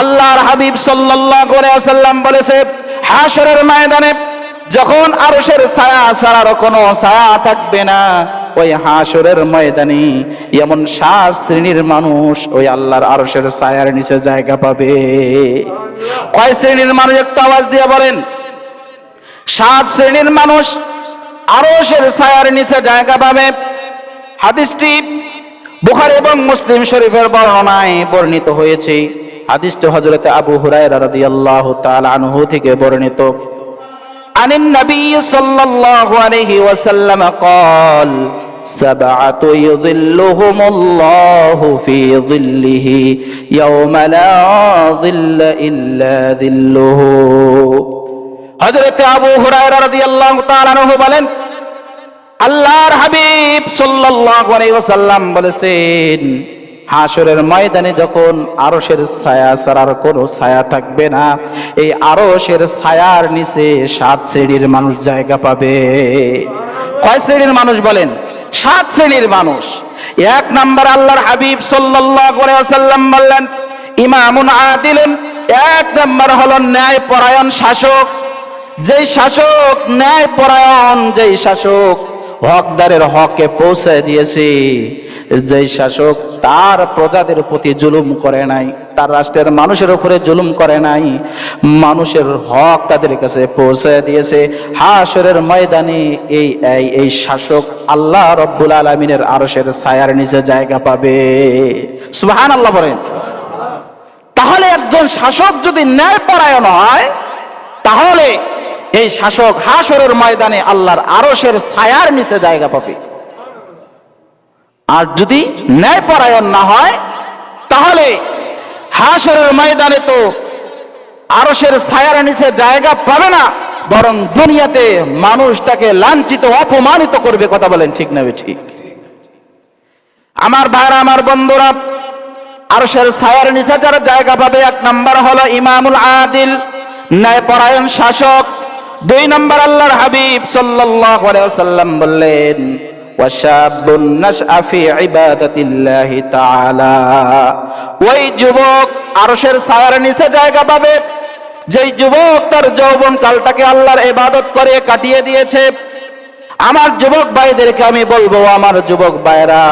আল্লাহর হাবিব সাল্লাল্লাহু আলাইহি ওয়াসাল্লাম বলেছে, হাশরের ময়দানে যখন আরশের ছায়া ছাড়ার কোনো ছায়া থাকবে না, ওই হাশরের ময়দানে এমন সাত শ্রেণির মানুষ ওই আল্লাহর আরশের ছায়ার নিচে জায়গা পাবে। কয় শ্রেণির মানুষ একটা আওয়াজ দিয়ে বলেন? সাত শ্রেণির মানুষ আরশের ছায়ার নিচে জায়গা পাবে। হাদিসটি বুখারী এবং মুসলিম শরীফের বর্ণনায় বর্ণিত হয়েছে। হাদিসটি হযরতে আবু হুরায়রা রাদিয়াল্লাহু তাআলা আনহু থেকে বর্ণিত عن النبي صلى الله عليه وسلم قال سبعة يظلهم الله في ظله يوم لا ظل إلا ظله হযরতে আবু হুরায়রা রাদিয়াল্লাহু তাআলা আনহু বলেন আল্লাহর হাবিব সাল্লাল্লাহু আলাইহি ওয়াসাল্লাম বলেছেন হাসরের ময়দানে যখন আরশের ছায়া ছাড়ার কোনো ছায়া থাকবে না, এই আরশের ছায়ার নিচে সাত শ্রেণির মানুষ জায়গা পাবে। কয় শ্রেণির মানুষ বলেন? সাত শ্রেণির মানুষ। এক নাম্বার আল্লাহর হাবিব ওয়াসাল্লাম বললেন, ইমামুন আদিলুন। এক নাম্বার হলো ন্যায় পরায়ণ শাসক। যেই শাসক ন্যায় পরায়ণ যেই শাসক হকদারের হকে পৌঁছে দিয়েছে। যেই শাসক তার প্রজাদের প্রতি জুলুম করে নাই, তার রাষ্ট্রের মানুষের উপরে জুলুম করে নাই, মানুষের হক তাদের কাছে পৌঁছে দিয়েছে। হাসরের ময়দানে এই এই শাসক আল্লাহ রব্বুল আলমিনের আরশের ছায়ার নিচে জায়গা পাবে। সুহান আল্লাহ বলেন। তাহলে একজন শাসক যদি ন্যায় পরায়ণ হয়, তাহলে এই শাসক হাসরের ময়দানে আল্লাহর আরশের ছায়ার নিচে জায়গা পাবে। আর যদি ন্যায় পরায়ণ না হয়, তাহলে হাসরের ময়দানে তো আরসের ছায়ার নিচে জায়গা পাবে না, বরং দুনিয়াতে মানুষ তাকে লাঞ্ছিত, অপমানিত করবে, কথা বলেন ঠিক না ঠিক আমার ভাইরা, আমার বন্ধুরা আরসের ছায়ার নিচে যারা জায়গা পাবে, এক নম্বর হলো ইমামুল আদিল, ন্যায়পরায়ণ শাসক। দুই নম্বর আল্লাহর হাবিব সাল্লাল্লাহু আলাইহি ওয়াসাল্লাম বললেন ওই যুবক আরশের ছায়ার নিচে জায়গা পাবে, যেই যুবক তার যৌবন কালটাকে আল্লাহর ইবাদত করে কাটিয়ে দিয়েছে। আমার যুবক ভাইদেরকে আমি বলব, আমার যুবক ভাইরা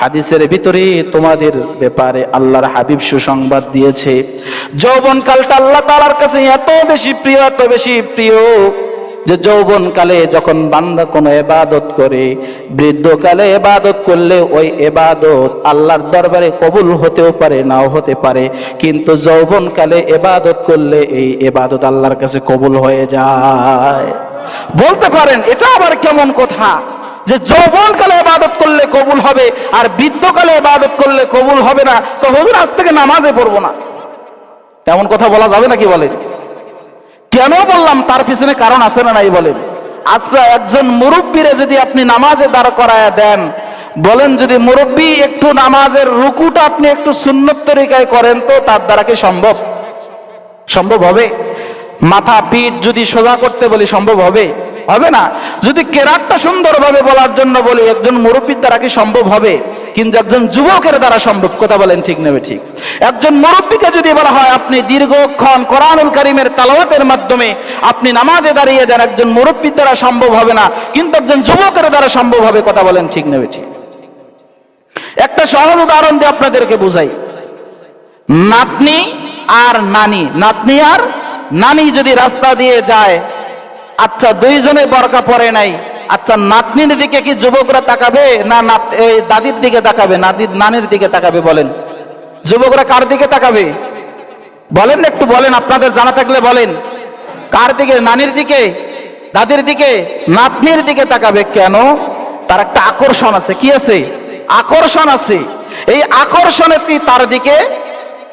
হাদিসের ভিতরে তোমাদের ব্যাপারে আল্লাহর হাবিব সুসংবাদ দিয়েছে। যৌবন কালটা আল্লাহ তাআলার কাছে এত বেশি প্রিয়, এত বেশি প্রিয়। যে যৌবন কালে যখন বান্দা কোনো এবাদত করে, বৃদ্ধকালে এবাদত করলে ওই এবাদত আল্লাহর দরবারে কবুল হতেও পারে, নাও হতে পারে। কিন্তু যৌবন কালে এবাদত করলে এই এবাদত আল্লাহর কাছে কবুল হয়ে যায়। বলতে পারেন, এটা আবার কেমন কথা? যে যৌবনকালে ইবাদত করলে কবুল হবে আর বৃদ্ধকালে ইবাদত করলে কবুল হবে না, তো হুজুর আজ থেকে নামাজে পড়ব না। তেমন কথা বলা যাবে নাকি বলেন কেন বললাম তার পিছনে কারণ আছে না নাই বলেন আচ্ছা একজন মুরব্বীরে যদি আপনি নামাজে দাঁড় করায় দেন, বলেন যদি মুরব্বী একটু নামাজের রুকুটা আপনি একটু সুন্নত তরিকায় করেন তো তার দ্বারা কি সম্ভব? সম্ভব হবে? মাথা, পিঠ যদি সোজা করতে বলি সম্ভব হবে? হবে না। যদি কেরাতটা সুন্দরভাবে বলার জন্য বলি, একজন মুরব্বীর দ্বারা কি সম্ভব হবে? কিন্তু একজন যুবকের দ্বারা সম্ভব, কথা বলেন ঠিক নেবে ঠিক। একজন মুরব্বীকে যদি বলা হয়, আপনি দীর্ঘক্ষণ কোরআনুল করিমের তালাওয়াতের মাধ্যমে আপনি নামাজে দাঁড়িয়ে যান, একজন মুরব্বীর দ্বারা সম্ভব হবে না, কিন্তু একজন যুবকের দ্বারা সম্ভব হবে, কথা বলেন ঠিক নেবে ঠিক। একটা সহজ উদাহরণ দিয়ে আপনাদেরকে বুঝাই। নাতনি আর নানি, নাতনি আর নানি যদি রাস্তা দিয়ে যায় আচ্ছা দুইজনে বরকা পরে নাই আচ্ছা নাতনির দিকে কি যুবকরা তাকাবে না দাদির দিকে তাকাবে নানির দিকে তাকাবে বলেন? যুবকরা কার দিকে তাকাবে? বলেন একটু বলেন, আপনাদের জানা থাকলে বলেন। কার দিকে, নানির দিকে, দাদির দিকে, নাতনির দিকে তাকাবে কেন? তার একটা আকর্ষণ আছে, কি আছে? আকর্ষণ আছে। এই আকর্ষণে তার দিকে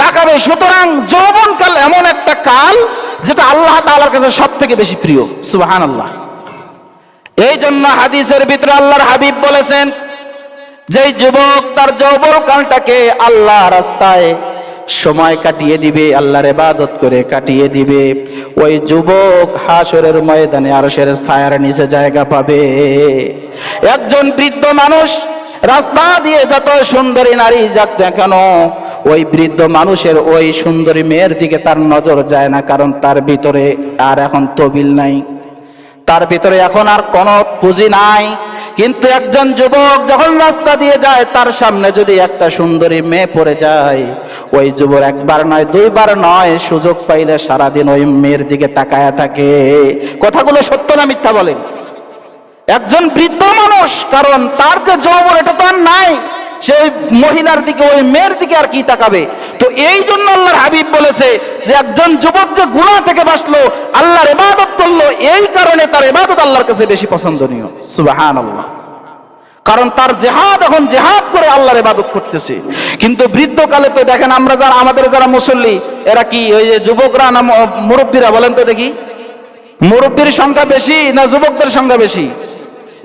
তাকাবে। সুতরাং যৌবন কাল এমন একটা কাল যেটা আল্লাহ তাআলার কাছে সব থেকে বেশি প্রিয়। সুবাহান আল্লাহ এই জন্য হাদিসের ভিতরে আল্লাহর হাবিব বলেছেন, যেই যুবক তার যৌবন কালটাকে আল্লাহ রাস্তায় সময় কাটিয়ে দিবে, আল্লাহর ইবাদত করে কাটিয়ে দিবে। ওই যুবক হাসরের ময়দানে আরশের ছায়ার নিচে জায়গা পাবে। একজন বৃদ্ধ মানুষ রাস্তা দিয়ে যত সুন্দরী নারী যাক না কেন ওই বৃদ্ধ মানুষের ওই সুন্দরী মেয়ের দিকে তার নজর যায় না, কারণ তার ভিতরে আর এখন তবিল নাই। তার ভিতরে এখন আর কোনো পুঁজি নাই। কিন্তু একজন যুবক যখন রাস্তা দিয়ে যায়, তার সামনে যদি একটা সুন্দরী মেয়ে পড়ে যায়, ওই যুবক একবার নয়, দুইবার নয় সুযোগ পাইলে সারাদিন ওই মেয়ের দিকে তাকায়া থাকে। কথাগুলো সত্য না মিথ্যা বলেন একজন বৃদ্ধ মানুষ, কারণ তার যে যৌবন, এটা তো আর নাই। সেই মহিলার দিকে, ওই মেয়ের দিকে আর কি তাকাবে? তো এই জন্য আল্লাহর হাবিব বলেছে যে একজন যুবক যে গুণা থেকে বাঁচলো, আল্লাহর ইবাদত করল, এই কারণে তার ইবাদত আল্লাহর কাছে বেশি পছন্দনীয়। সুবাহান আল্লাহ কারণ তার জেহাদ, এখন জেহাদ করে আল্লাহর ইবাদত করতেছে। কিন্তু বৃদ্ধকালে তো দেখেন আমরা যারা, আমাদের যারা মুসল্লি, এরা কি ওই যে যুবকরা না মুরব্বীরা, বলেন তো দেখি? মুরব্বীর সংখ্যা বেশি না যুবকদের সংখ্যা বেশি?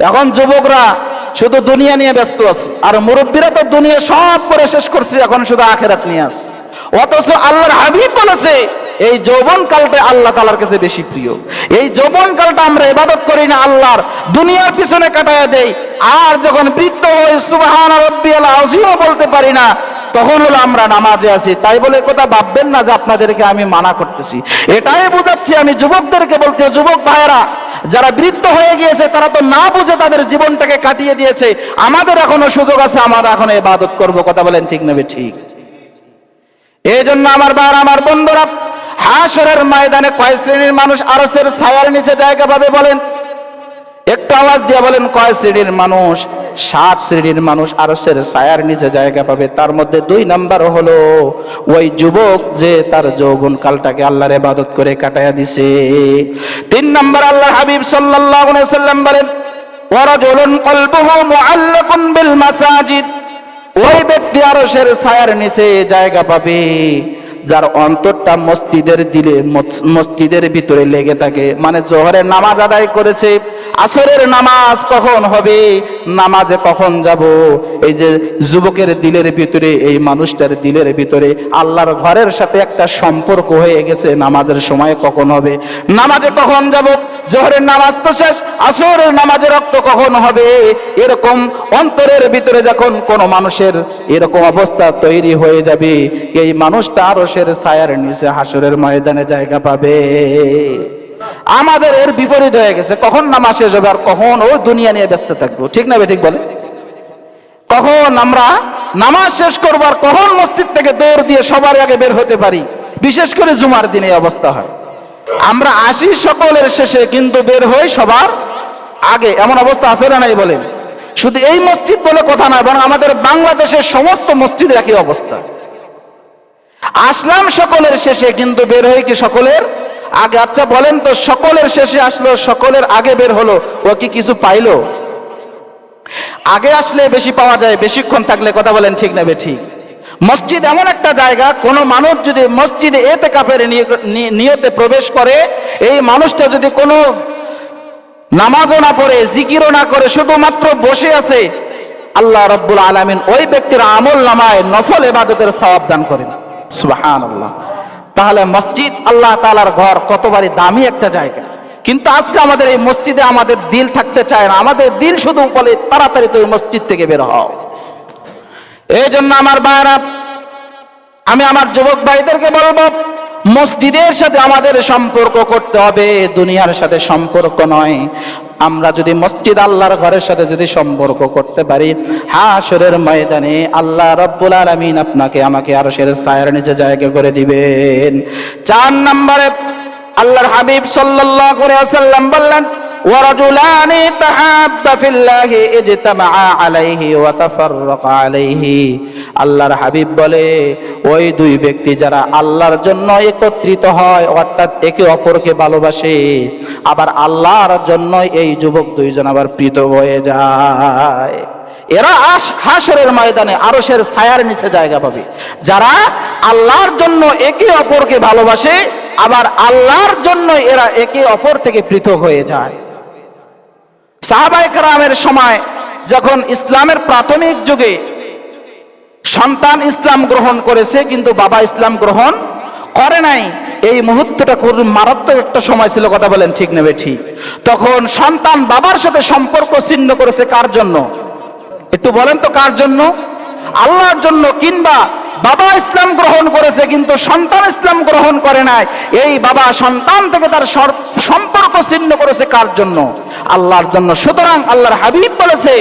এখন যুবকরা শুধু দুনিয়া নিয়ে ব্যস্ত আছে। আর মুরব্বীরা তো দুনিয়া সব করে শেষ করছে, এখন শুধু আখেরাত নিয়ে আছে। অথচ আল্লাহর হাবিব বলেছে, এই যৌবন কালটা আল্লাহ তালার কাছে বেশি প্রিয়। এই যৌবন কালটা আমরা ইবাদত করি না, আল্লাহর দুনিয়ার পিছনে কাটায়া দেই। আর যখন বৃদ্ধ হয়ে সুবহান রব্বিয়াল বলতে পারি না, তখন হলো আমরা নামাজে আছি। তাই বলে কথা ভাববেন না যে আপনাদেরকে আমি মানা করতেছি। এটাই বোঝাচ্ছি আমি যুবকদেরকে বলতে, যুবক ভাইয়েরা যারা বৃত্ত হয়ে গিয়েছে, তারা তো না বুঝে তাদের জীবনটাকে কাটিয়ে দিয়েছে। আমাদের এখনও সুযোগ আছে, আমরা এখন এবাদত করব। কথা বলেন ঠিক নেবে ঠিক এই জন্য আমার বার আমার বন্ধুরা হাসরের ময়দানে কয় শ্রেণির মানুষ আরসের ছায়ার নিচে জায়গা পাবে বলেন? একটু আওয়াজ দিয়ে বলেন, কয় শ্রেণির মানুষ? সাত শ্রেণির মানুষ আরসের ছায়ার নিচে জায়গা পাবে। তার মধ্যে দুই নাম্বার হলো, ওই যুবক যে তার যৌবন কালটাকে আল্লাহর ইবাদত করে কাটায়া দিছে। তিন নাম্বার আল্লাহ হাবিব সাল্লাল্লাহু আলাইহি সাল্লাম বলেন, ওয়ারাজুলুন কলবুহু মুআল্লাকুন বিল মাসাজিদ। ওই ব্যক্তি আরসের ছায়ার নিচে জায়গা পাবে। যার অন্তরটা মসজিদের দিলে মসজিদের ভিতরে লেগে থাকে। মানে জোহরের নামাজ আদায় করেছে। আসরের নামাজ কখন হবে? নামাজে কখন যাব? এই যে যুবকের দিলের ভিতরে, এই মানুষটার দিলের ভিতরে আল্লাহর ঘরের সাথে একটা সম্পর্ক হয়ে গেছে। নামাজের সময় কখন হবে? নামাজে কখন যাব? জোহরের নামাজ তো শেষ, আসরের নামাজে রক্ত কখন হবে? এরকম অন্তরের ভিতরে যখন কোন মানুষের এরকম অবস্থা তৈরি হয়ে যাবে, এই মানুষটা আরশের ছায়ার নিচে হাসরের ময়দানে জায়গা পাবে। আমাদের এর বিপরীত হয়ে গেছে। কখন নামাজ শেষ হবে আর কখন ও দুনিয়া নিয়ে ব্যস্ত থাকব? ঠিক না ঠিক বলে কখন আমরা নামাজ শেষ করব আর কখন মসজিদ থেকে দৌড় দিয়ে সবার আগে বের হতে পারি? বিশেষ করে জুমার দিনে অবস্থা হয়। আমরা আসি সকলের শেষে, কিন্তু বের হই সবার আগে। এমন অবস্থা আছে না নাই বলেন? শুধু এই মসজিদ বলে কথা নয়, বরং আমাদের বাংলাদেশের সমস্ত মসজিদের একই অবস্থা। আসলাম সকলের শেষে, কিন্তু বের হই কি সকলের? আগে আচ্ছা বলেন তো, সকলের শেষে আসলো, সকলের আগে বের হলো, ও কি কিছু পাইলো? আগে আসলে বেশি পাওয়া যায়, বেশিক্ষণ থাকলে কথা বলেন ঠিক নেবে ঠিক? মসজিদ এমন একটা জায়গা, কোন মানুষ যদি মসজিদে এতে কাপের নিয়তে প্রবেশ করে, এই মানুষটা যদি কোনো নামাজও না পড়ে, জিকিরও না করে, শুধুমাত্র বসে আছে, আল্লাহ রব্বুল আলামিন ওই ব্যক্তির আমল নামায় নফল এবাদতের সওয়াব দান করেন। সুবহানাল্লাহ। তাহলে মসজিদ আল্লাহ তাআলার ঘর কতবারই দামি একটা জায়গা। কিন্তু আজকে আমাদের এই মসজিদে আমাদের দিল থাকতে চায় না। আমাদের দিল শুধু বলে তাড়াতাড়ি তো মসজিদ থেকে বের হও। এই জন্য আমার ভাইরা আমি আমার যুবক ভাইদেরকে বলব, মসজিদের সাথে আমাদের সম্পর্ক করতে হবে, দুনিয়ার সাথে সম্পর্ক নয়। আমরা যদি মসজিদ আল্লাহর ঘরের সাথে যদি সম্পর্ক করতে পারি হাসরের ময়দানে আল্লাহ রব্বুল আলমিন আপনাকে আমাকে আরও সের সায়ের নিচে জায়গা করে দিবেন। চার নম্বরে আল্লাহর হাবিব সাল্লাল্লাহু আলাইহি ওয়াসাল্লাম বললেন ورجلان تحابا في الله اجتمعا عليه وتفرقا عليه আল্লাহর হাবিব বলে ওই দুই ব্যক্তি যারা আল্লাহর জন্য একত্রিত হয় অর্থাৎ একে অপরকে ভালোবাসে আবার আল্লাহর জন্য এই যুবক দুইজন আবার পৃথক হয়ে যায় এরা আস হাসরের ময়দানে আরশের ছায়ার নিচে জায়গা পাবে যারা আল্লাহর জন্য একে অপরকে ভালোবাসে আবার আল্লাহর জন্য এরা একে অপর থেকে পৃথক হয়ে যায় সাহাবাই কারামের সময় যখন ইসলামের প্রাথমিক যুগে সন্তান ইসলাম গ্রহণ করেছে, কিন্তু বাবা ইসলাম গ্রহণ করে নাই। এই মুহূর্তটা খুব মারাত্মক একটা সময় ছিল, কথা বলেন ঠিক নেবে ঠিক তখন সন্তান বাবার সাথে সম্পর্ক ছিন্ন করেছে কার জন্য? একটু বলেন তো কার জন্য? আল্লাহর জন্য কিংবা বাবা ইসলাম গ্রহণ করেছে, কিন্তু সন্তান ইসলাম গ্রহণ করে নাই। এই বাবা সন্তান থেকে তার সম্পর্ক ছিন্ন করেছে কার জন্য? আল্লাহর জন্য। সুতরাং আল্লাহর হাবিব বলেছে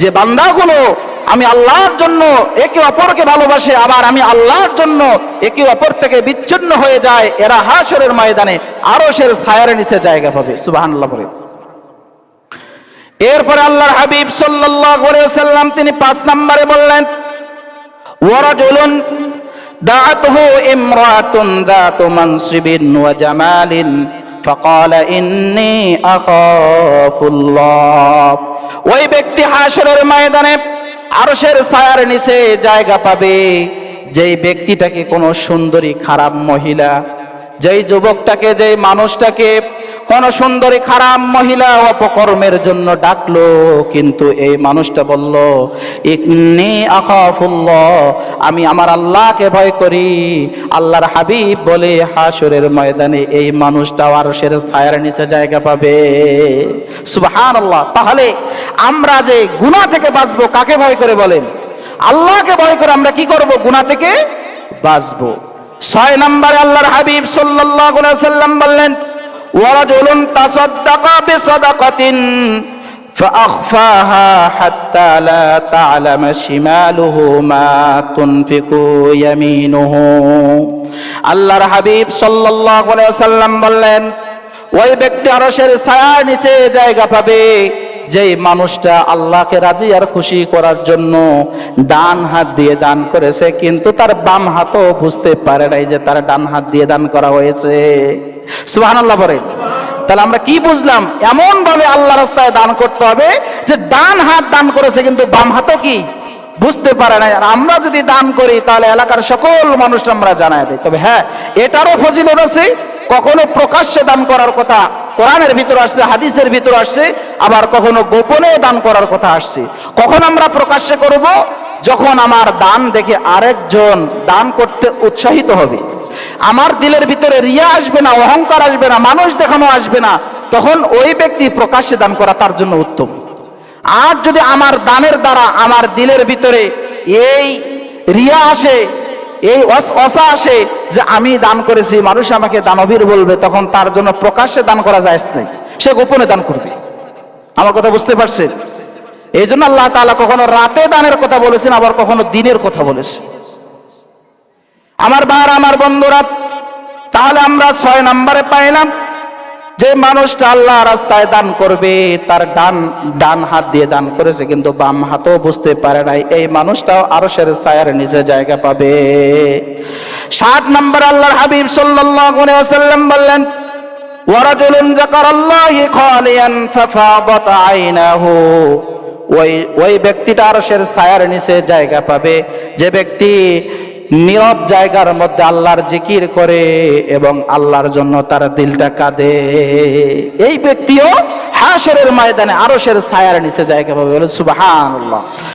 যে, বান্দাগুলো আমি আল্লাহর জন্য একে অপরকে ভালোবাসে, আবার আমি আল্লাহর জন্য একে অপর থেকে বিচ্ছিন্ন হয়ে যায়। এরা হাসরের ময়দানে আরশের ছায়ার নিচে জায়গা পাবে। সুবহানাল্লাহ এরপরে আল্লাহর হাবিব সাল্লাল্লাহু সাল্লাম তিনি পাঁচ নম্বরে বললেন ওয়ারাজুলুন দাআতুহু ইমরাতুন দাতু মানসিবিন ওয়া জামালিন فقال إني أخاف الله ওই ব্যক্তি হাসরের ময়দানে আরশের ছায়ার নিচে জায়গা পাবে যেই ব্যক্তিটাকে কোনো সুন্দরী খারাপ মহিলা যেই যুবকটাকে, যেই মানুষটাকে কোন সুন্দরী খারাপ মহিলা অপকর্মের জন্য ডাকলো, কিন্তু এই মানুষটা বলল, ইন্নি আখাফুল্লাহ, আমি আমার আল্লাহকে ভয় করি। আল্লাহর হাবিব বলে হাসরের ময়দানে এই মানুষটা আরশের ছায়ার নিচে জায়গা পাবে। সুবহানাল্লাহ, তাহলে আমরা যে গুনাহ থেকে বাঁচবো, কাকে ভয় করে বলেন? আল্লাহকে ভয় করে আমরা কি করব? গুনাহ থেকে বাঁচবো। ছয় নম্বরে আল্লাহর হাবিব সাল্লাল্লাহু আলাইহি সাল্লাম বললেন ওয়ারাজুলুন তাসাদ্দাকা বিসাদাকাতিন فأخفاها حتى لا تعلم شماله ما تنفق يمينه আল্লাহর হাবিব সাল্লাল্লাহু আলাইহি ওয়াসাল্লাম বললেন ওই ব্যক্তি আরশের ছায়ার নিচে জায়গা পাবে যেই মানুষটা আল্লাহকে রাজি আর খুশি করার জন্য ডান হাত দিয়ে দান করেছে, কিন্তু তার বাম হাতও বুঝতে পারে নাই যে তার ডান হাত দিয়ে দান করা হয়েছে। সুবহানাল্লাহ বলেন। তাহলে আমরা কি বুঝলাম? এমন ভাবে আল্লাহ রাস্তায় দান করতে হবে যে ডান হাত দান করেছে, কিন্তু বাম হাতও কি? বুঝতে পারে না আর আমরা যদি দান করি, তাহলে এলাকার সকল মানুষ আমরা জানাই দিই। তবে হ্যাঁ এটারও ফজিলত আছে, কখনো প্রকাশ্যে দান করার কথা কোরআনের ভিতর আসছে, হাদিসের ভিতর আসছে, আবার কখনো গোপনে দান করার কথা আসছে। কখন আমরা প্রকাশ্যে করব? যখন আমার দান দেখে আরেকজন দান করতে উৎসাহিত হবে। আমার দিলের ভিতরে রিয়া আসবে না, অহংকার আসবে না, মানুষ দেখানো আসবে না, তখন ওই ব্যক্তি প্রকাশ্যে দান করা তার জন্য উত্তম। আর যদি আমার দানের দ্বারা আমার দিলের ভিতরে এই রিয়া আসে, এই অস- আসে যে আমি দান করেছি, মানুষ আমাকে দানবীর বলবে, তখন তার জন্য প্রকাশ্যে দান করা যায় নাই। সে গোপনে দান করবে। আমার কথা বুঝতে পারছেন? এই জন্য আল্লাহ তালা কখনো রাতে দানের কথা বলেছেন, আবার কখনো দিনের কথা বলেছেন। আমার বার আমার বন্ধুরা, তাহলে আমরা ছয় নম্বরে পাইলাম। যে মানুষটা আল্লাহ রাস্তায় দান করবে, তার ডান ডান হাত দিয়ে দান করেছে, কিন্তু বাম হাতও বুঝতে পারে নাই। এই মানুষটাও আরশের ছায়ার নিচে জায়গা পাবে। সাত নম্বর আল্লাহর হাবিব সাল্লাল্লাহু আলাইহি ওয়াসাল্লাম বললেন ওয়ারাজুলুন যাকারাল্লাহি খালিয়ান ফাফাদাত আইনাহু। ওই ওই ব্যক্তিটা আরশের ছায়ার নিচে জায়গা পাবে। যে ব্যক্তি নীরব জায়গার মধ্যে আল্লাহর জিকির করে এবং আল্লাহর জন্য তার দিলটা কাঁদে। এই ব্যক্তিও হাসরের ময়দানে আরশের ছায়ার নিচে জায়গা পাবে বলে, সুবহানাল্লাহ।